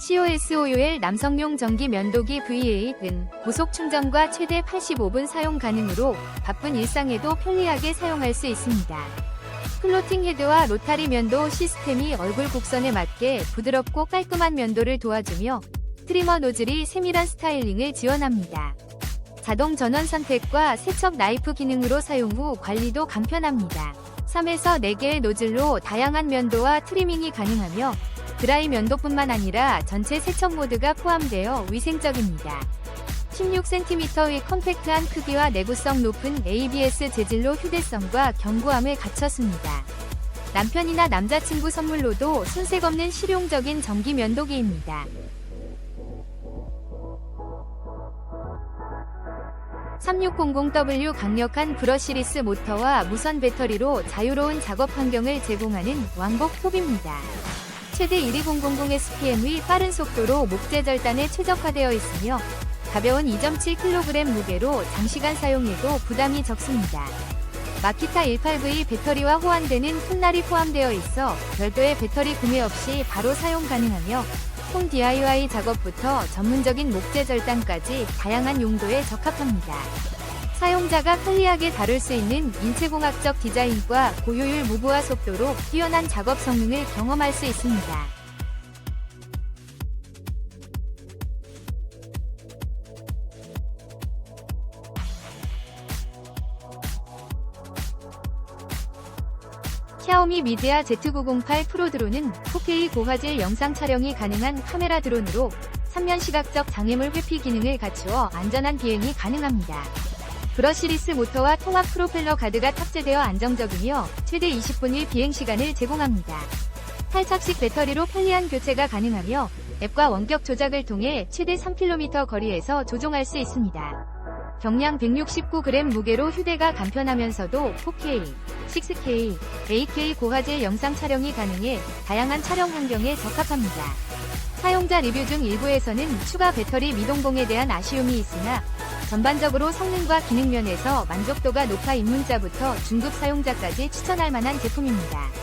COSOUL 남성용 전기 면도기 VA-은 고속 충전과 최대 85분 사용 가능으로 바쁜 일상에도 편리하게 사용할 수 있습니다. 플로팅 헤드와 로타리 면도 시스템이 얼굴 곡선에 맞게 부드럽고 깔끔한 면도를 도와주며 트리머 노즐이 세밀한 스타일링을 지원합니다. 자동 전원 선택과 세척 나이프 기능으로 사용 후 관리도 간편합니다. 3에서 4개의 노즐로 다양한 면도와 트리밍이 가능하며 드라이 면도뿐만 아니라 전체 세척 모드가 포함되어 위생적입니다. 16cm의 컴팩트한 크기와 내구성 높은 ABS 재질로 휴대성과 견고함을 갖췄습니다. 남편이나 남자친구 선물로도 손색 없는 실용적인 전기 면도기입니다. 3600W 강력한 브러시리스 모터와 무선 배터리로 자유로운 작업 환경을 제공하는 왕복 톱입니다. 최대 12000SPM의 빠른 속도로 목재 절단에 최적화되어 있으며 가벼운 2.7kg 무게로 장시간 사용해도 부담이 적습니다. 마키타 18V 배터리와 호환되는 톱날이 포함되어 있어 별도의 배터리 구매 없이 바로 사용 가능하며 홈 DIY 작업부터 전문적인 목재 절단까지 다양한 용도에 적합합니다. 사용자가 편리하게 다룰 수 있는 인체공학적 디자인과 고효율 무브와 속도로 뛰어난 작업 성능을 경험할 수 있습니다. 샤오미 미디아 Z908 프로 드론은 4K 고화질 영상 촬영이 가능한 카메라 드론으로 3면 시각적 장애물 회피 기능을 갖추어 안전한 비행이 가능합니다. 브러시리스 모터와 통합 프로펠러 가드가 탑재되어 안정적이며 최대 20분의 비행 시간을 제공합니다. 탈착식 배터리로 편리한 교체가 가능하며 앱과 원격 조작을 통해 최대 3km 거리에서 조종할 수 있습니다. 경량 169g 무게로 휴대가 간편하면서도 4K, 6K, 8K 고화질 영상 촬영이 가능해 다양한 촬영 환경에 적합합니다. 사용자 리뷰 중 일부에서는 추가 배터리 미동봉에 대한 아쉬움이 있으나 전반적으로 성능과 기능 면에서 만족도가 높아 입문자부터 중급 사용자까지 추천할 만한 제품입니다.